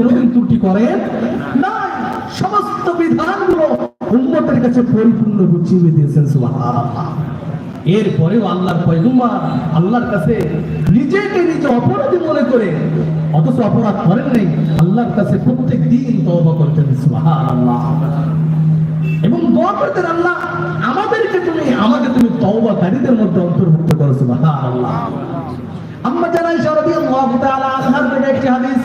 কোনোদিন ত্রুটি করেন না, সমস্ত বিধানগুলো উম্মতের কাছে পরিপূর্ণ গুছিয়ে দিয়েছেন এরপরেও আল্লাহর পয়গম্বর আল্লাহর কাছে নিজেকে নিজে অপরাধী মনে করে, অথচ অপরাধ করেন নাই, আল্লাহর কাছে প্রত্যেক দিন তওবা করতেন, সুবহানাল্লাহ। এবং দোয়া করতেন, আল্লাহ, আমাদেরকে তুমি, আমাকে তুমি তওবাকারীদের মধ্যে অন্তর্ভুক্ত করো, সুবহানাল্লাহ। আম্মা জানা আয়েশা রাদিয়াল্লাহু তাআলা একটি হাদিস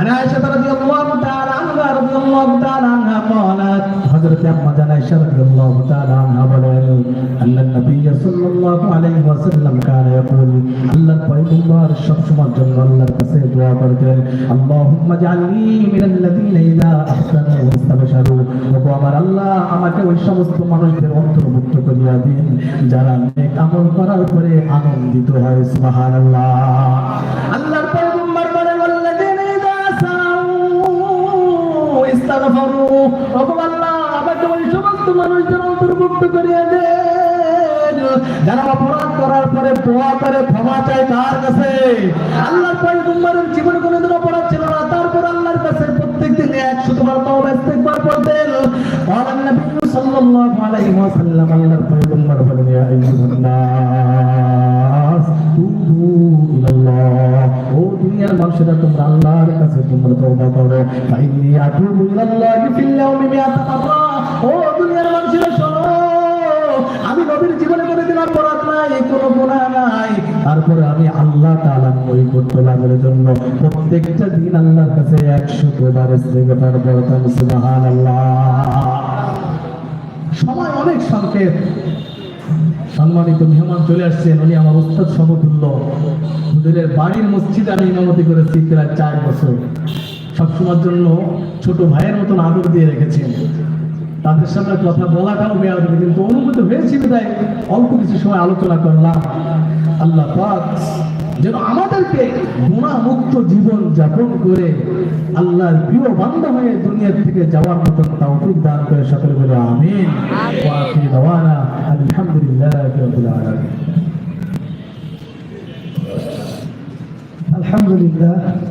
عن عائشة رضي الله تعالى عنها رضي الله تعالى عنها قالت حضرت أما جان عائشة رضي الله تعالى عنها بلين أن النبي صلى الله عليه وسلم كان يقول الله পয়গম্বর সব সময় জন্য আল্লাহর কাছে দোয়া করতেন اللهم اجعلني من الذين إذا أحسنوا واستبشروا ওগো আমার আল্লাহ আমাকে ওই সমস্ত মানুষদের অন্তর্ভুক্ত করিয়া দিন যারা নেক আমল করার পরে আনন্দিত হয় সুবহানাল্লাহ আল্লাহর أساءوا استغفروا ওগো আল্লাহ আমাকে ওই সমস্ত মানুষদের অন্তর্ভুক্ত করিয়া দেন যারা অপরাধ করার পরে দোয়া করে ক্ষমা চায় তার কাছে আল্লাহর পয়গম্বরের জীবনে কোনোদিন অপরাধ ছিল না তারপর আল্লাহর কাছে প্রত্যেক দিন একশো তোমার তওবা ইস্তেগফার করতেন قال النبي صلى الله عليه وسلم আল্লাহর পয়গম্বর বলেন ইয়া আইয়ুহান নাস মানুষেরা তোমরা আল্লাহর কাছে তোমরা তওবা করো। ফাইনি আতুবু ইলাল্লাহি ফিল ইয়াউমি মিআতা ও দুনিয়ার মানুষেরা, শোনো, আমি নবীর জীবনে কোনোদিন অপরাধ নাই, কোনো গুনাহ নাই। তারপরে আমি আল্লাহ তাআলার নৈকট্য লাভের জন্য প্রত্যেকটা দিন আল্লাহর কাছে একশো বার ইস্তেগফার করতাম সুবহানাল্লাহ। সময় অনেক সংক্ষেপ সম্মানিত মেহমান চলে আসছেন। উনি আমার উস্তাদ সমতুল্য। হুজুরের বাড়ির মসজিদে আমি ইমামতি করেছি প্রায় চার বছর। সবসময়ের জন্য ছোট ভাইয়ের মতন আদর দিয়ে রেখেছেন। তাদের সামনে কথা বলাটাও বেয়া হবে কিন্তু অনুভূত হয়েছে তাই অল্প কিছু সময় আলোচনা করলাম। আল্লাহ পাক যেন আমাদেরকে গুণামুক্ত জীবন যাপন করে আল্লাহর প্রিয় বান্ধব হয়ে দুনিয়া থেকে যাওয়ার মতন তৌফিক দান করে সকলে বলে, আমিন। আলহামদুলিল্লাহ